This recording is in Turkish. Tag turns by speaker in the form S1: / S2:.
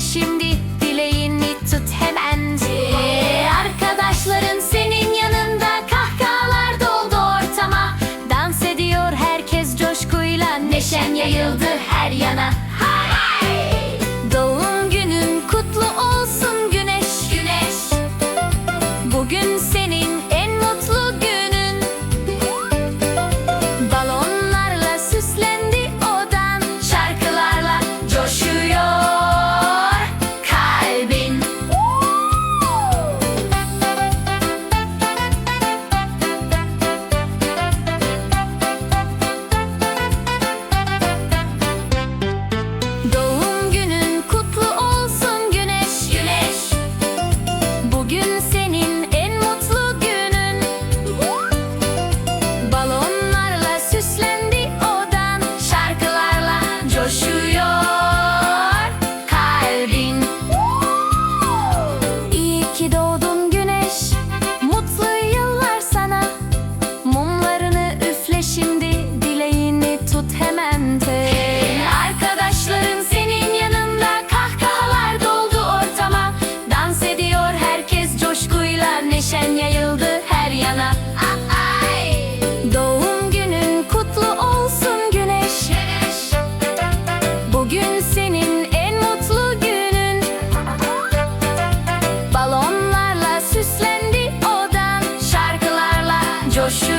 S1: şimdi dileğini tut hemen. Ee, Arkadaşların senin yanında kahkahalar doldu ortama. Dans ediyor herkes coşkuyla neşen yayıldı her yana. neşen yayıldı her yana Ay. Doğum günün kutlu olsun güneş Bugün senin en mutlu günün Balonlarla süslendi odan Şarkılarla coşuyor